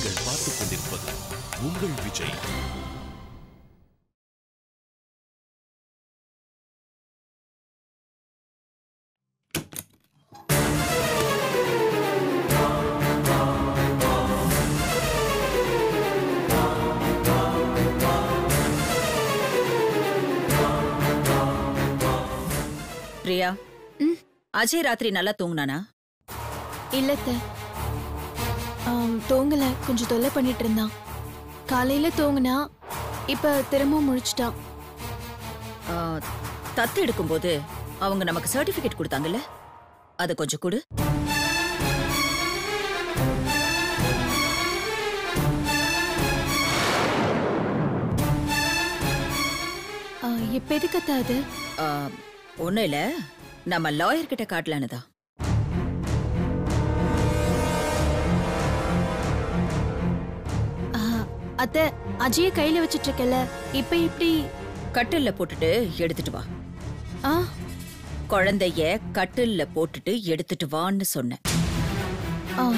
நீங்கள் பார்த்துக் கொண்டிருப்பது உங்கள் விஜய். பிரியா அஜய் ராத்திரி நல்லா தூங்குனானா? இல்லத்த தூங்கல. கொஞ்சம் தொல்லை பண்ணிட்டு இருந்தான். காலையில தூங்குனா இப்ப திரும்பவும் முழிச்சிட்டான். தத்து எடுக்கும்போது அவங்க நமக்கு சர்டிபிகேட் கொடுத்தாங்கல்ல? அது கொஞ்சம் கொடு. இப்ப எதுக்கத்த அது? ஒன்றும் இல்லை. நம்ம லாயர் கிட்ட காட்டலான்னு தான். அத்த அஜய கையில வச்சிட்டு இருக்கல இப்ப எப்படி? கட்டில்ல போட்டுட்டு எடுத்துட்டு வா. ஆ? குழந்தைய கட்டில்ல போட்டுட்டு எடுத்துட்டு வான்னு சொன்னேன். ஆ.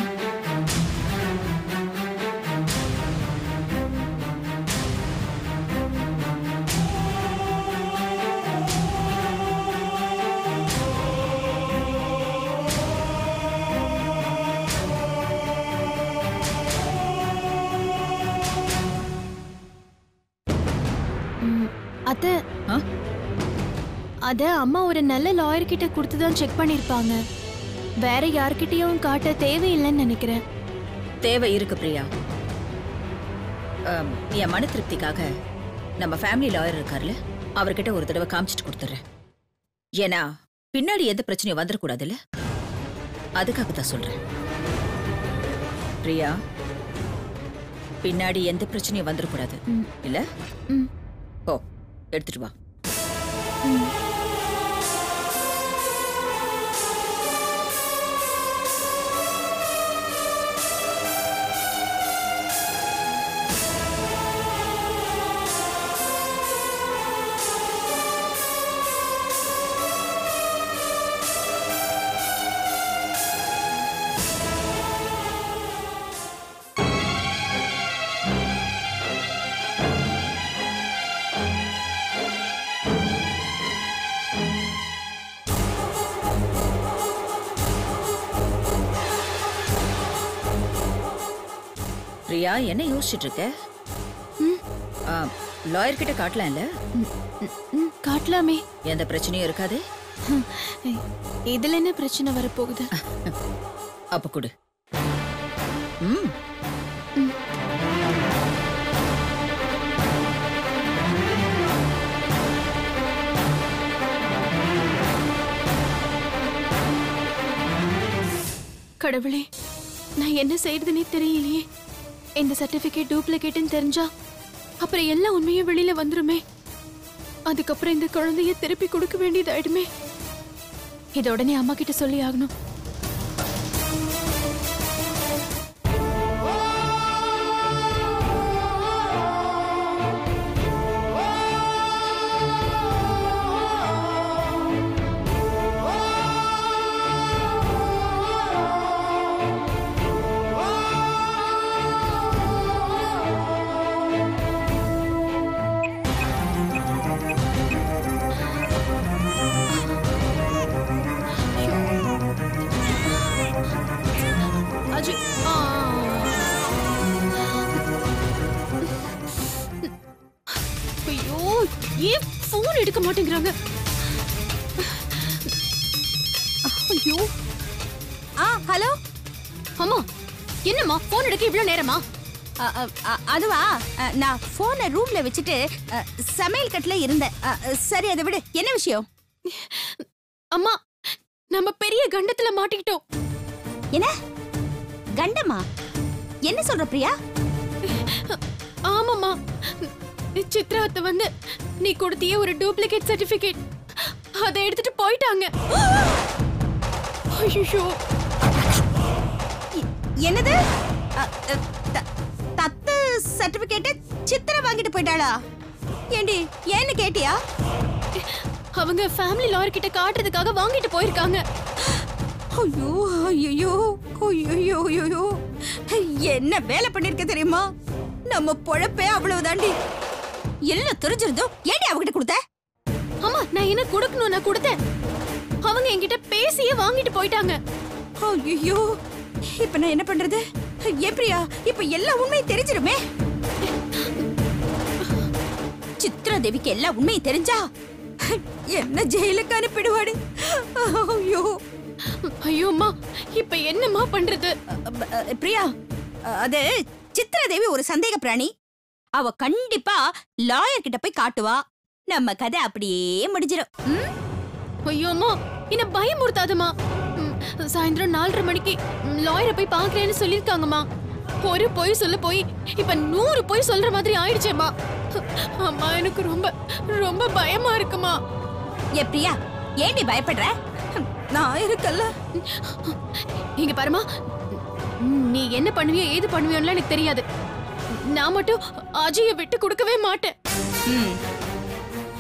அத அம்மா ஒரு நல்ல லாயர் கிட்ட கொடுத்து தான் செக் பண்ணிருப்பாங்க. வேற யார்கிட்டயும் காட்ட தேவையில்லைன்னு நினைக்கிறேன். தேவை இருக்கு பிரியா. என் மன திருப்திக்காக நம்ம ஃபேமிலி லாயர் இருக்கார்ல அவர்கிட்ட ஒரு தடவை காமிச்சிட்டு கொடுத்துட்றேன் ஏன்னா பின்னாடி எந்த பிரச்சனையும் வந்துடக்கூடாதுல்ல அதுக்காக தான் சொல்றேன். பிரியா பின்னாடி எந்த பிரச்சனையும் வந்துடக்கூடாது ம். இல்ல? ம். ஓ எடுத்துட்டு வா. பிரியா என்ன யோசிச்சுட்டு இருக்க லாயர் கிட்ட காட்டலாம்ல? காட்டலாமே. எந்த பிரச்சனையும் இருக்காது? இதுல என்ன பிரச்சனை வரப்போகுது? அப்ப கொடு. ம். கடவுளே நான் என்ன செய்யறதுனே தெரியலையே. இந்த சர்டிபிகேட் டூப்ளிகேட்னு தெரிஞ்சா அப்புறம் எல்லா உண்மையும் வெளியில வந்துருமே. அதுக்கப்புறம் இந்த குழந்தைய திருப்பி கொடுக்க வேண்டியதாயிடுமே. இத உடனே அம்மா கிட்ட சொல்லி ஆகணும். அதுவா? நான் போனை ரூம்ல வச்சுட்டு சமையல் கட்டுல இருந்தேன். சரி அதை விடு. என்ன விஷயம்? அம்மா நம்ம பெரிய கண்டத்துல மாட்டிக்கிட்டோம். என்ன? கண்டமா? என்ன சொல்ற பிரியா? ஆமாம்மா. சித்ராவத்தை வந்து நீ கொடுத்தியே ஒரு டூப்ளிகேட் சர்டிபிகேட் அதை எடுத்துட்டு போயிட்டாங்க. ஐயோ. என்னது? தத்து சர்டிபிகேட் சித்திர வாங்கிட்டு போயிட்டாளா? ஏண்டி ஏன்னு கேட்டியா? அவங்க ஃபேமிலி லாயர் கிட்ட காட்டுறதுக்காக வாங்கிட்டு போயிருக்காங்க. ஐயோ ஐயோ ஐயோ ஐயோ என்ன வேலை பண்ணிருக்க தெரியுமா? நம்ம பொழப்பே அவ்வளவு தாண்டி எல்லாம் தெரிஞ்சிருந்தோ ஏடி அவகிட்ட கொடுத்த? ஆமா நான் என்ன கொடுக்கணும் நான் கொடுத்தேன். அவங்க என்கிட்ட பேசியே வாங்கிட்டு போயிட்டாங்க. ஐயோ இப்ப நான் என்ன பண்றது? ஏன் பிரியா இப்ப எல்லா உண்மையும் தெரிஞ்சிருமே. சித்ரா தேவிக்கு எல்லா உண்மையும் தெரிஞ்சா? என்ன ஜெயிலுக்கு அனுப்பிடுவாடு ஐயோ. ஐயோ அம்மா இப்ப என்னம்மா பண்றது? பிரியா அது சித்ரா தேவி ஒரு சந்தேக பிராணி. அவ கண்டிப்பா லாயர் கிட்ட போய் காட்டுவா. நம்ம கதை அப்படியே முடிஞ்சிடும் ம்? ஐயோ அம்மா என்ன பயமுறுத்தாதம்மா. ம், சாயந்தரம் நாலரை மணிக்கு லாயரை போய் பாக்குறேன்னு சொல்லிருக்காங்கம்மா ஒரு பொய் சொல்ல போய் இப்ப நூறு பொய் சொல்ற மாதிரி ஆயிடுச்சேம்மா. அம்மா எனக்கு ரொம்ப ரொம்ப பயமா இருக்குமா. ஏ பிரியா ஏண்டி பயப்படுற? நான் இருக்கல்ல இங்க பாருமா நீ என்ன பண்ணுவியோ ஏது பண்ணுவியோன்னு எனக்கு தெரியாது. நான் மட்டும் அஜய விட்டு கொடுக்கவே மாட்டேன்.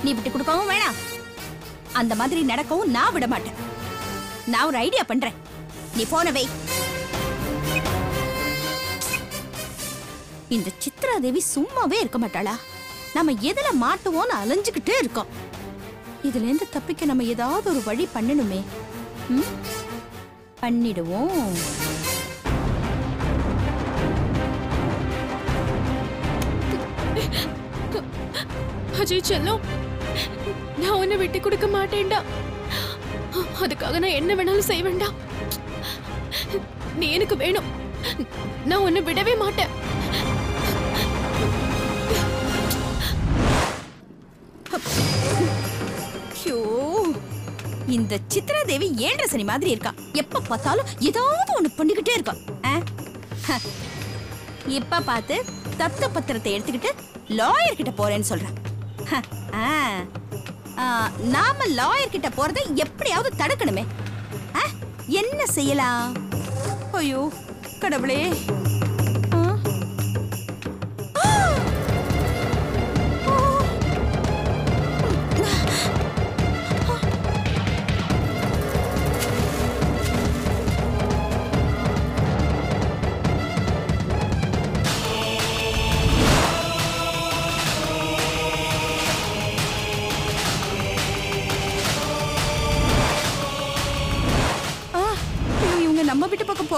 நீ விட்டு கொடுக்கவும் வேணாம். அந்த மாதிரி நடக்கவும் நான் விட மாட்டேன். நான் ஒரு ஐடியா பண்றேன். நீ போன வை. இந்த சித்ரா தேவி சும்மாவே இருக்க மாட்டாளா? நம்ம எதுல மாட்டுவோம்னு அலைஞ்சுக்கிட்டே இருக்கோம் இதுல இருந்து தப்பிக்க நம்ம ஏதாவது ஒரு வழி பண்ணணுமே. ம்? பண்ணிடுவோம். அஜய் செல்லம் நான் உன்னை விட்டு கொடுக்க மாட்டேன்டா. அதுக்காக நான் என்ன வேணாலும் செய்வேன்டா நீ எனக்கு வேணும். நான் உன்னை விடவே மாட்டேன். இந்த சித்ரா தேவி ஏன்ற சனி மாதிரி இருக்கா. எப்ப பார்த்தாலும் ஏதாவது ஒண்ணு பண்ணிக்கிட்டே இருக்கா. ஆ? ஹ. இப்ப பார்த்து தத்த பத்திரத்தை எடுத்துக்கிட்டு லாயர் கிட்ட போறேன்னு சொல்றேன் ஹ. ஆ, நாம லாயர் கிட்ட போறதை எப்படியாவது தடுக்கணுமே ஆ? என்ன செய்யலாம் ஐயோ கடவுளே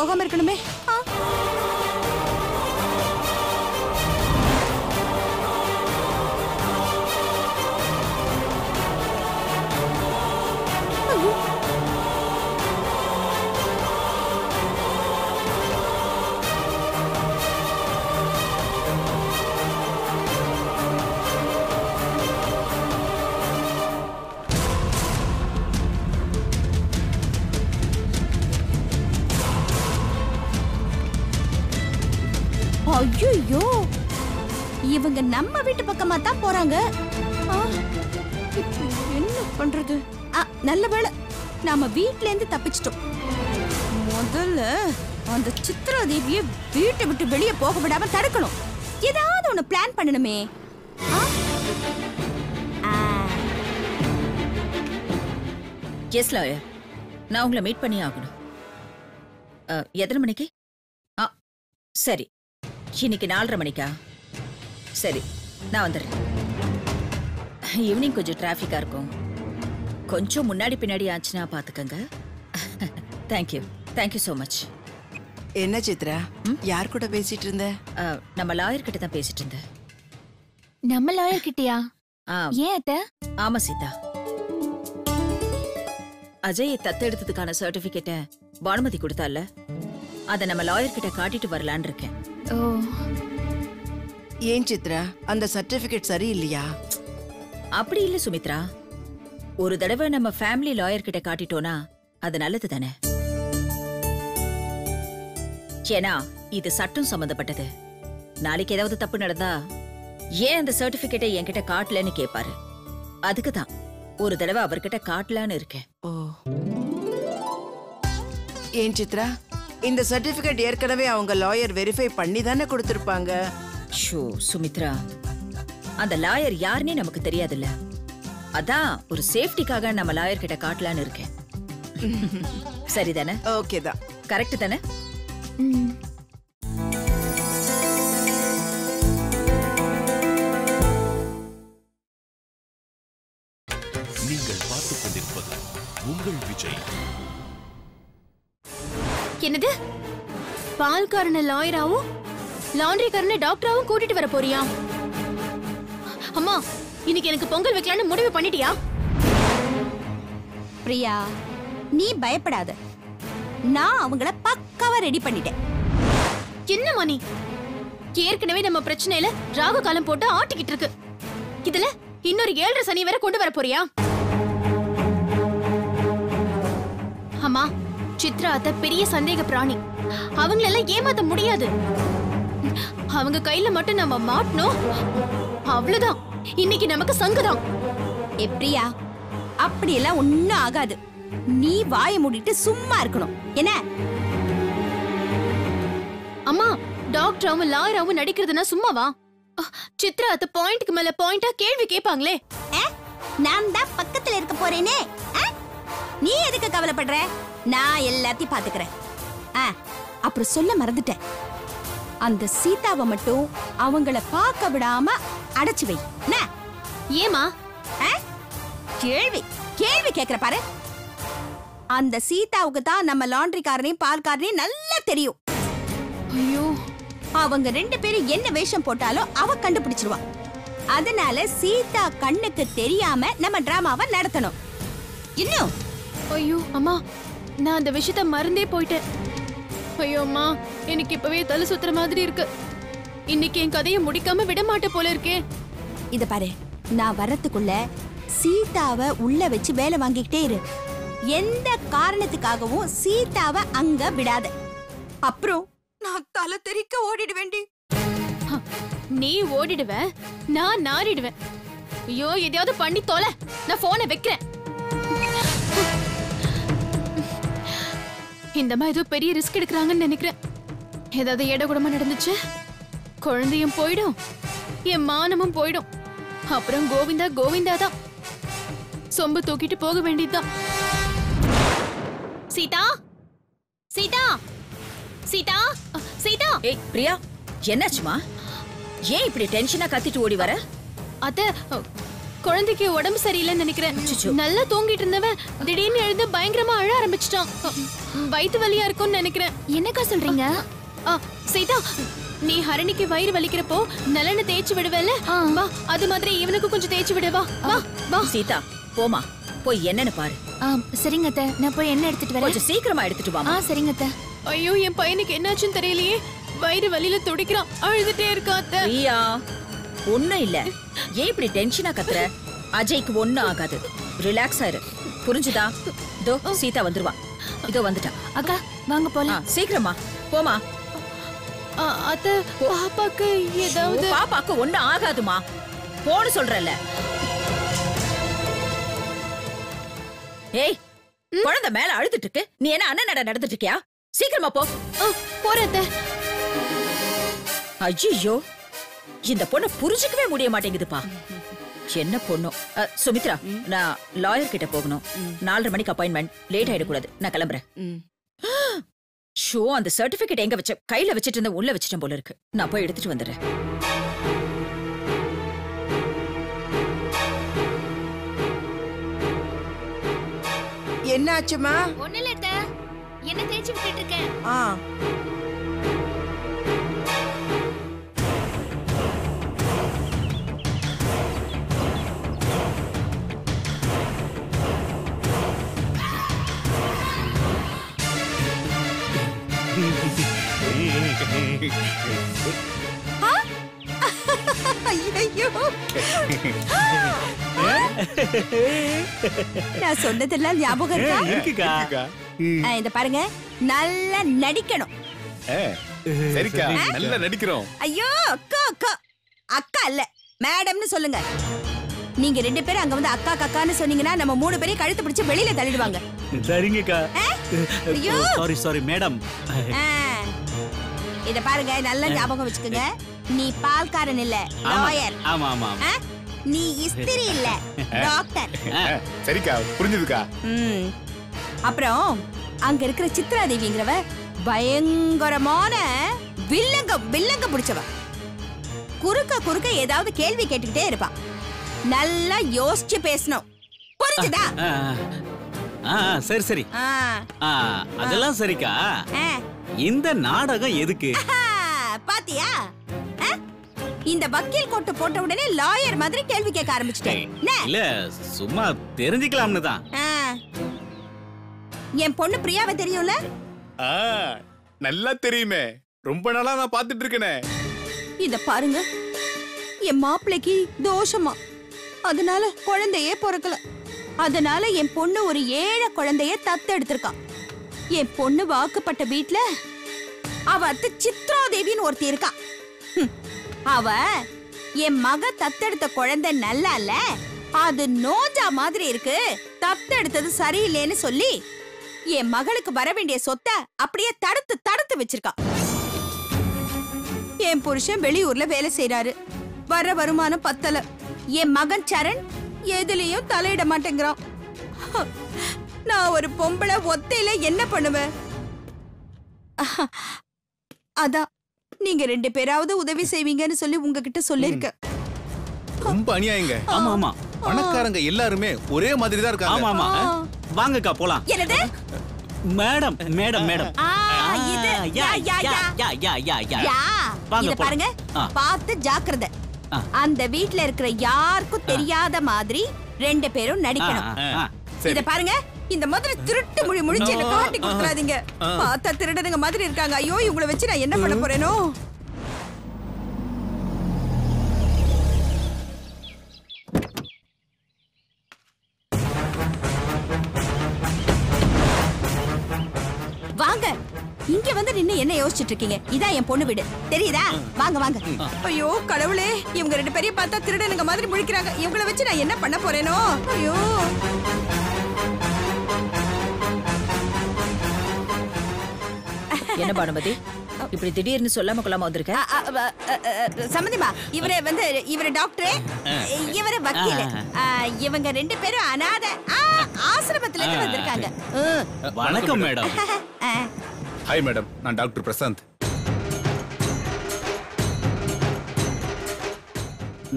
போகாம இருக்கணுமே. நம்ம வீட்டு பக்கமா தான் போறாங்க. என்ன பண்றது? ஆ, நல்ல வேளை நாம வீட்ல இருந்து தப்பிச்சிட்டோம். முதல்ல அந்த சித்ரா தேவிய வீட்டை விட்டு வெளியே போக விடாம தடுக்கணும். ஏதாவது ஒண்ணு பிளான் பண்ணணுமே. ஆ? ஆ, எஸ் லாயர் நான் உங்களை மீட் பண்ணி ஆகணும். எத்தனை மணிக்கு? ஆ சரி. இன்னைக்கு நாலரை மணிக்கா? சரி நான் வந்துடுறேன். ஈவினிங் கொஞ்சம் டிராஃபிக்காக இருக்கும். கொஞ்சம் முன்னாடி பின்னாடி ஆச்சுன்னா பார்த்துக்கங்க தேங்க்யூ தேங்க்யூ ஸோ மச் என்ன சித்ரா? யார் கூட பேசிட்டு இருந்த? நம்ம லாயர் கிட்ட தான் பேசிட்டு இருந்தேன். நம்ம லாயர் கிட்டயா? ஆ. ஏன் அத்த? ஆமா சீதா. அஜய் தத்தெடுத்ததுக்கான சர்டிபிகேட்டை பானுமதி கொடுத்தால அதை நம்ம லாயர் கிட்ட காட்டிட்டு வரலான்னு இருக்கேன். ஓ. ஏன் சித்ரா? அந்த சர்டிபிகேட் சரியில்லையா? அப்படி இல்ல சுமித்ரா. ஒரு தடவை நம்ம ஃபேமிலி லாயர் கிட்ட காட்டிட்டோனா அது நல்லது தானே? ஏன்னா இது சட்டம் சம்பந்தப்பட்டது. நாளைக்கு ஏதாவது தப்பு நடந்தா ஏன் அந்த சர்டிபிகேட்டை என்கிட்ட காட்டலன்னு கேட்பாரு அதுக்கு தான் ஒரு தடவை அவர்கிட்ட காட்டலான்னு இருக்கேன். ஓ. ஏன் சித்ரா? இந்த சர்டிபிகேட் ஏற்கனவே அவங்க லாயர் வெரிஃபை பண்ணி தானே கொடுத்திருப்பாங்க. ஷோ சுமித்ரா அந்த லாயர் யாருன்னே நமக்கு தெரியாதுல்ல. அதான் ஒரு சேஃப்டிக்காக நம்ம லாயர் கிட்ட காட்டலான்னு இருக்கேன். சரிதானே ஓகே தான். கரெக்ட் தானே. நீங்கள் பார்த்துக் கொண்டிருப்பது உங்கள் விஜய். என்னது? பால்காரனை லாயராவும் லாண்ட்ரிக்காரனை டாக்டராவும் கூட்டிட்டு வர போறியா? அம்மா இன்னைக்கு எனக்கு பொங்கல் வைக்கலாம்னு முடிவு பண்ணிட்டியா? பிரியா நீ பயப்படாத. நான் அவங்கள பக்காவா ரெடி பண்ணிட்டேன். என்னம்மா நீ ஏற்கனவே நம்ம பிரச்சனையில ராகு காலம் போட்டு ஆட்டிக்கிட்டு இருக்கு. இதுல இன்னொரு ஏழரை சனி வேற கொண்டு வர போறியா? அம்மா சித்ரா அத்தை பெரிய சந்தேக பிராணி. அவங்களெல்லாம் ஏமாத்த முடியாது. அவங்க கையில மட்டும் நம்ம மாட்டணும். அவ்வளவுதான். இன்னைக்கு நமக்கு சங்குதான். பிரியா அப்படியெல்லாம் ஒண்ணும் ஆகாது. நீ வாயை மூடிட்டு சும்மா இருக்கணும். என்ன? அம்மா டாக்டராவும் லாயராவும் நடிக்கிறதுனா சும்மாவா? சித்ரா அத்தை பாயிண்ட்க்கு மேல பாயிண்டா கேள்வி கேட்பாங்களே? நான் தான் பக்கத்துல இருக்க போறேனே? நீ எதுக்கு கவலைப்படுற? நான் எல்லாத்தையும் பாத்துக்கிறேன் ஆ, அப்புறம் சொல்ல மறந்துட்டேன். அந்த சீதாவை மட்டும் அவங்கள பார்க்க விடாம அடைச்சு வை? ஏமா? கேள்வி கேள்வி கேக்குற பாரு. அந்த சீதாவுக்கு தான் நம்ம லாண்ட்ரிக்காரனையும் பால்காரனையும் நல்லா தெரியும். ஐயோ. அவங்க ரெண்டு பேரும் என்ன வேஷம் போட்டாலும் அவ கண்டுபிடிச்சிருவா. அதனால சீதா கண்ணுக்கு தெரியாம நம்ம டிராமாவை நடத்தணும். இன்னும் ஐயோ அம்மா நான் அந்த விஷயத்த மறந்தே போயிட்டேன். ஐயோ அம்மா. எனக்கு இப்பவே தலை சுத்துற மாதிரி இருக்கு. இன்னைக்கு என் கதையை முடிக்காம விட மாட்டேன் போல இருக்கே. இத பாரு நான் வர்றதுக்குள்ள சீதாவை உள்ள வச்சு வேலை வாங்கிக்கிட்டே இரு. எந்த காரணத்துக்காகவும் சீதாவை அங்க விடாத. அப்புறம் நான் தலை தெறிக்க ஓடிட வேண்டி நீ ஓடிடுவ நான் நாரிடுவேன் ஐயோ எதையாவது பண்ணி தொலை. நான் போனை வைக்கிறேன். இந்த மாதிரி ஏதோ பெரிய ரிஸ்க் எடுக்கிறாங்கன்னு நினைக்கிறேன். ஏதாவது இடகுடமா நடந்துச்சு? குழந்தையும் போயிடும். என் மானமும் போயிடும். அப்புறம் கோவிந்தா கோவிந்தா தான். சொம்பு தூக்கிட்டு போக வேண்டியதுதான். சீதா? சீதா? சீதா? சீதா? ஏய் பிரியா என்னாச்சுமா? ஏன் இப்படி டென்ஷனா கத்திட்டு ஓடி வர? அத்த குழந்தைக்கு உடம்பு சரியில்லைன்னு நினைக்கிறேன். நல்லா தூங்கிட்டு இருந்தவன் திடீர்னு எழுந்து பயங்கரமா அழ ஆரம்பிச்சிட்டான். வயித்து வலியா இருக்கும்னு நினைக்கிறேன். என்னக்கா சொல்றீங்க? சீதா நீ ஹரணிக்கு வயிறு வலிக்கிறப்போ நலனை தேய்ச்சி விடுவேல வா அது மாதிரி இவனுக்கு கொஞ்சம் தேய்ச்சி விடு. வா வா வா. சீதா போமா போய் என்னன்னு பாரு. சரிங்க அத்த. நான் போய் என்ன எடுத்துட்டு கொஞ்சம் சீக்கிரமா எடுத்துட்டு வாமா சரிங்க அத்த. ஐயோ என் பையனுக்கு என்னாச்சுன்னு தெரியலையே. வயிறு வலியில துடிக்கிறான். அழுதுட்டே இருக்கா அத்த. பிரியா ஒண்ணும் இல்ல. ஏன் இப்படி டென்ஷனா கத்துற? அஜய்க்கு ஒண்ணும் ஆகாது. ரிலாக்ஸ் ஆயிரு புரிஞ்சுதா? இதோ சீதா வந்துருவா. இதோ வந்துட்டா. அக்கா வாங்க ஆ, சீக்கிரமா. போமா அத்த பாப்பாக்கு ஓ, பாப்பாக்கு ஒண்ணும் ஆகாதுமா. போன்னு சொல்றல ஏய் குழந்தை மேல அழுதுட்டு இருக்கு நீ என்ன அண்ணன் நட நடந்துட்டு இருக்கியா சீக்கிரமா போ. போறத ஐயோ இந்த பொண்ணு புரிஞ்சுக்கவே முடிய மாட்டேங்குதுப்பா. என்ன பொண்ணோ? சுமித்ரா நான் லாயர் கிட்ட போகணும். நாலரை மணிக்கு அப்பாயின்மெண்ட் லேட் ஆயிடக்கூடாது. நான் கிளம்புறேன். ஷோ அந்த சர்டிபிகேட் எங்க வச்ச கையில வச்சிட்டு இருந்த உள்ள வச்சிட்டேன் போல இருக்கு. நான் போய் எடுத்துட்டு வந்துடுறேன். என்னாச்சுமா? ஒண்ணு இல்ல என்ன தேய்ச்சி விட்டுட்டு இருக்கேன்? ஐயோ நான் சொன்னதெல்லாம் ஞாபகம் இருக்கா? இந்த பாருங்க. நல்லா நடிக்கணும். சரிக்கா. நல்லா நடிக்கிறோம். ஐயோ அக்கா அக்கா. அக்கா இல்ல மேடம்னு சொல்லுங்க. நீங்க ரெண்டு பேரும் அங்க வந்து அக்கா கக்கான்னு சொன்னீங்கன்னா நம்ம மூணு பேரையும் கழுத்து பிடிச்சு வெளியில தள்ளிடுவாங்க. சரிங்கக்கா. ஐயோ. Sorry sorry madam. இத பாருங்க நல்லா ஞாபகம் வச்சுக்கோங்க. நீ பால்காரன் இல்ல லாயர். ஆமா ஆமா? நீ இஸ்திரி இல்ல டாக்டர். சரிக்கா புரிஞ்சுதுக்கா. ம். அப்புறம் அங்க இருக்கிற சித்ரா தேவிங்கிறவ பயங்கரமான வில்லங்க வில்லங்க பிடிச்சவ. குறுக்க குறுக்க ஏதாவது கேள்வி கேட்டுக்கிட்டே இருப்பா. நல்லா யோசிச்சு பேசணும். புரிஞ்சுதா? ஆ, ஆ, ஆ, சரி சரி. ஆ, ஆ, அதெல்லாம் சரிக்கா. ஆ. இந்த நாடகம் எதுக்கு? பாத்தியா? ஆ? இந்த வக்கீல் கோட்டு போட்ட உடனே லாயர் மாதிரி கேள்வி கேட்க ஆரம்பிச்சிட்டேன். என்ன? இல்ல சும்மா தெரிஞ்சுக்கலாம்னு தான். ஆ. என் பொண்ணு பிரியாவை தெரியும்ல? ஆ, நல்லா தெரியுமே. ரொம்ப நாளா நான் பாத்துட்டு இருக்கேனே. இத பாருங்க. என் மாப்பிள்ளைக்கு தோஷமா. அதனால குழந்தையே பிறக்கல. அதனால என் பொண்ணு ஒரு ஏழை குழந்தைய தத்து எடுத்திருக்கா என் பொண்ணு வாக்குப்பட்ட வீட்ல அவ அத்தை சித்ராதேவின்னு ஒருத்தி இருக்கா. அவ என் மக தத்தெடுத்த குழந்தை நல்லா இல்ல அது நோஞ்சா மாதிரி இருக்கு தத்தெடுத்தது சரியில்லைன்னு சொல்லி என் மகளுக்கு வர வேண்டிய சொத்தை அப்படியே தடுத்து தடுத்து வச்சிருக்கா. என் புருஷன் வெளியூர்ல வேலை செய்யறாரு வர வருமானம் பத்தல. என் மகன் சரண் எதுலயும் தலையிட மாட்டேங்கிறான். நான் ஒரு பொம்பளை ஒத்தையில என்ன பண்ணுவேன்? அதான் நீங்க ரெண்டு பேராவது உதவி செய்வீங்கன்னு சொல்லி உங்ககிட்ட சொல்லிருக்கேன் ரொம்ப அநியாயங்க. ஆமா ஆமா. பணக்காரங்க எல்லாருமே ஒரே மாதிரி தான் ஆமா இருக்காங்க ஆமா வாங்கக்கா போலாம். என்னது? Madam madam madam. ஆ, இது. யா, யா, யா. யா யா யா. யா யா வாங்க, இத போலாம். பாருங்க. பார்த்து ஜாக்கிரதை. அந்த வீட்ல இருக்கிற யாருக்கும் தெரியாத மாதிரி ரெண்டு பேரும் நடிக்கணும். இத பாருங்க. இந்த மாதிரி திருட்டு மொழி முடிச்சு என்ன காட்டி கொடுத்துறாதீங்க. பார்த்தா திருடனுங்க மாதிரி இருக்காங்க. ஐயோ இவங்கள வச்சு நான் என்ன பண்ண போறேனோ? வாங்க. இங்க வந்து நின்னு என்ன யோசிச்சுட்டு இருக்கீங்க? இதான் என் பொண்ணு வீடு. தெரியுதா? வாங்க வாங்க. ஐயோ கடவுளே. இவங்க ரெண்டு பேரையும் பார்த்தா திருடனுங்க மாதிரி முழிக்கிறாங்க. இவங்கள வச்சு நான் என்ன பண்ண போறேனோ? ஐயோ. என்ன பானுமதி இப்படி திடீர்னு சொல்லாம கொள்ளாம வந்திருக்க? சம்மந்திமா இவரு வந்து இவரு டாக்டர் இவரு வக்கீல். இவங்க ரெண்டு பேரும் அனாதை ஆசிரமத்துல இருந்து வந்திருக்காங்க. வணக்கம் மேடம். Hi madam. நான் டாக்டர் பிரசாந்த்.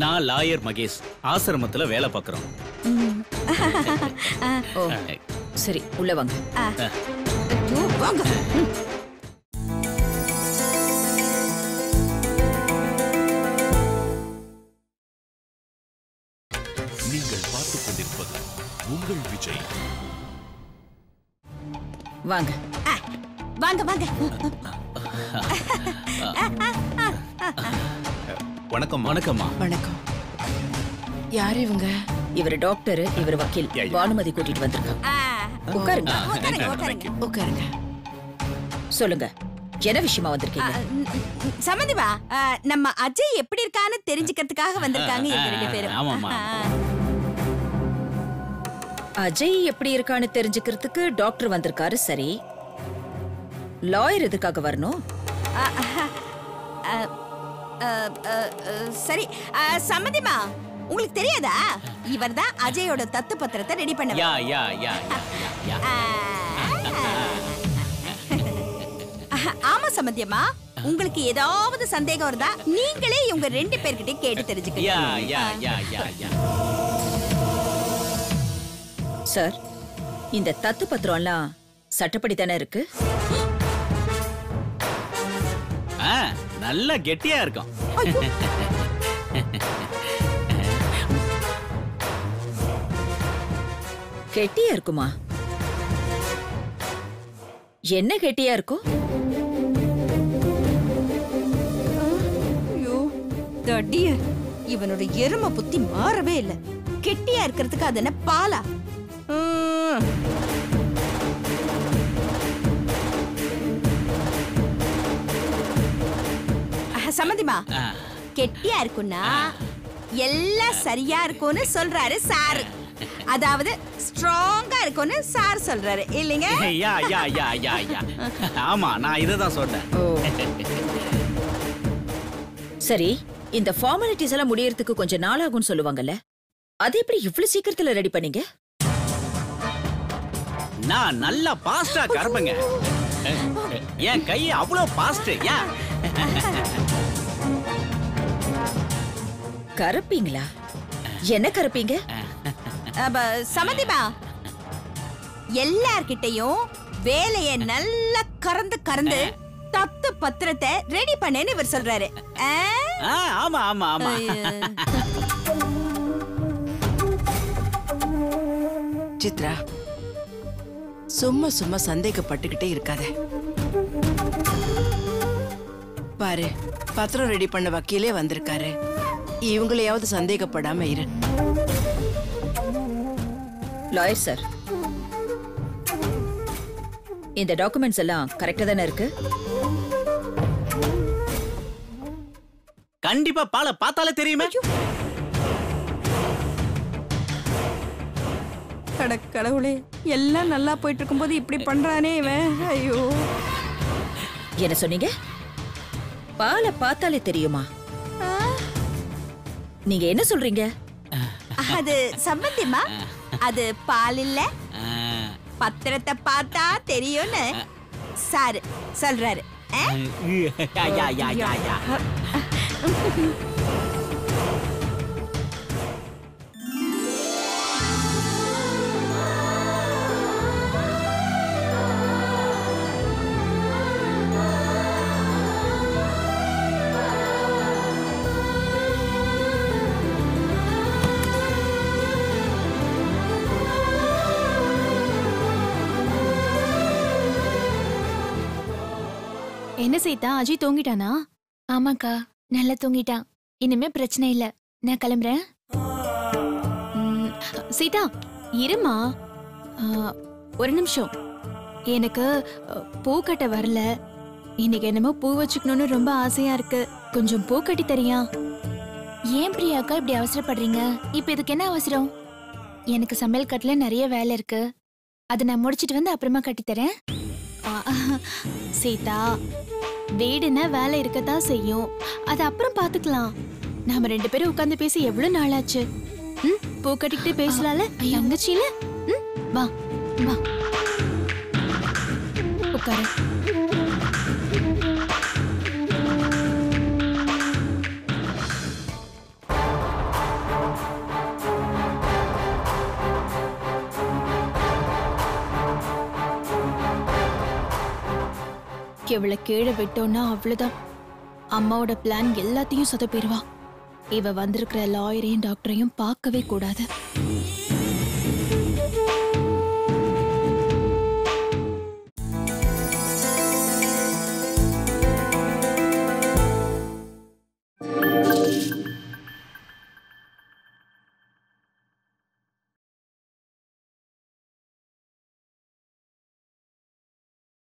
நான் லாயர் மகேஷ். ஆசிரமத்துல வேலை பார்க்கறோம் சரி உள்ள வாங்க. வாங்க. வாங்க. ஆ, வாங்க வாங்க. வணக்கம் வணக்கம்மா வணக்கம் யார் இவங்க? இவர் டாக்டர் இவர் வக்கீல். பானுமதி கூட்டிட்டு வந்திருக்காங்க. உட்காருங்க. உட்காருங்க சொல்லுங்க. என்ன விஷயமா வந்திருக்கீங்க? ஆ, நம்ம அஜய் எப்படி இருக்கான்னு தெரிஞ்சுக்கிறதுக்காக வந்திருக்காங்க இவங்க ரெண்டு பேரும். அஜய் எப்படி இருக்கான்னு தெரிஞ்சுக்கிறதுக்கு டாக்டர் வந்திருக்காரு சரி. லாயர் எதுக்காக வரணும்? சரி. சம்மதிமா உங்களுக்கு தெரியாதா? இவர்தான் அஜயோட தத்து பத்திரத்தை ரெடி பண்ண யா யா ஆமா சம்மந்தியம்மா. உங்களுக்கு ஏதாவது சந்தேகம் இருந்தா நீங்களே இவங்க ரெண்டு பேர்கிட்ட கேட்டு யா. சார். இந்த தத்து பத்திரம்லாம் சட்டப்படி தானே இருக்கு? ஆ நல்ல கெட்டியா இருக்கும். கெட்டியா இருக்குமா? என்ன கெட்டியா இருக்கும்? இவனோட எரும புத்தி மாறவே இல்ல. கெட்டியா இருக்கிறதுக்கு அது என்ன பாலா? சம்மந்திமா ஆ, கெட்டியா இருக்கும்னா எல்லாம் சரியா இருக்கும்னு சொல்றாரு சார். அதாவது ஸ்ட்ராங்கா இருக்கும்னு சார் சொல்றாரு. இல்லைங்க? யா யா யா யா யா. ஆமா நான் இதை தான் சொன்னேன் ஓ. சரி இந்த ஃபார்மாலிட்டிஸ் எல்லாம் முடியறதுக்கு கொஞ்சம் நாளாகும்னு சொல்லுவாங்கல்ல. அது எப்படி இவ்வளவு சீக்கிரத்துல ரெடி பண்ணீங்க? நான் நல்லா பாஸ்டா கறப்பங்க என் கை அவ்வளோ பாஸ்ட் ஏன்? கறப்பீங்களா என்ன கறப்பீங்க அப்ப சமந்திமா எல்லார்கிட்டயும் வேலைய நல்லா கறந்து கறந்து தத்து பத்திரத்தை ரெடி பண்ணேன்னு இவர் சொல்றாரு. ஆ? ஆ, ஆமா ஆமா ஆமா. சித்ரா சும்மா சும்மா சந்தேகப்பட்டுக்கிட்டே இருக்காத. பாரு பத்திரம் ரெடி பண்ண வக்கீலே வந்திருக்காரு. இவங்களையாவது சந்தேகப்படாம இரு. லாயர் சார் இந்த டாக்குமெண்ட்ஸ் எல்லாம் கரெக்டா தானே இருக்கு? கண்டிப்பா பாலை பார்த்தாலே தெரியுமே. கடவுளே எல்லாம் நல்லா போயிட்டு இருக்கும்போது இப்படி பண்றானே இவன். ஐயோ. என்ன சொன்னீங்க? பாலை பார்த்தாலே தெரியுமா? நீங்க என்ன சொல்றீங்க? அது சம்பந்திமா அது பால் இல்ல? பத்திரத்தை பார்த்தா தெரியும்னு. சாரு சொல்றாரு. என்ன சீதா? அஜய் தூங்கிட்டானா? ஆமாக்கா நல்லா தூங்கிட்டான். இனிமே பிரச்சனை இல்ல. நான் கிளம்புறேன். சீதா இருமா? ஒரு நிமிஷம். எனக்கு பூ கட்ட வரல. இன்னைக்கு என்னமோ பூ வச்சுக்கணும்னு ரொம்ப ஆசையா இருக்கு. கொஞ்சம் பூ கட்டி தரியா? ஏன் பிரியாக்கா இப்படி அவசரப்படுறீங்க? இப்ப இதுக்கு என்ன அவசரம்? எனக்கு சமையல் கட்டுல நிறைய வேலை இருக்கு. அதை நான் முடிச்சிட்டு வந்து அப்புறமா கட்டித்தரேன். சீதா வீடுனா வேலை இருக்கத்தான் செய்யும். அது அப்புறம் பாத்துக்கலாம். நாம ரெண்டு பேரும் உட்கார்ந்து பேசி எவ்வளவு நாளாச்சு? ம்? பூ கட்டிக்கிட்டு பேசலாம்ல? தங்கச்சியில? ம்? வா வா. உட்காரு. இவளை கீழே விட்டோம்னா அவ்வளவுதான். அம்மாவோட பிளான் எல்லாத்தையும் சொதப்பிடுவா. இவ வந்திருக்கிற லாயரையும் டாக்டரையும் பார்க்கவே கூடாது.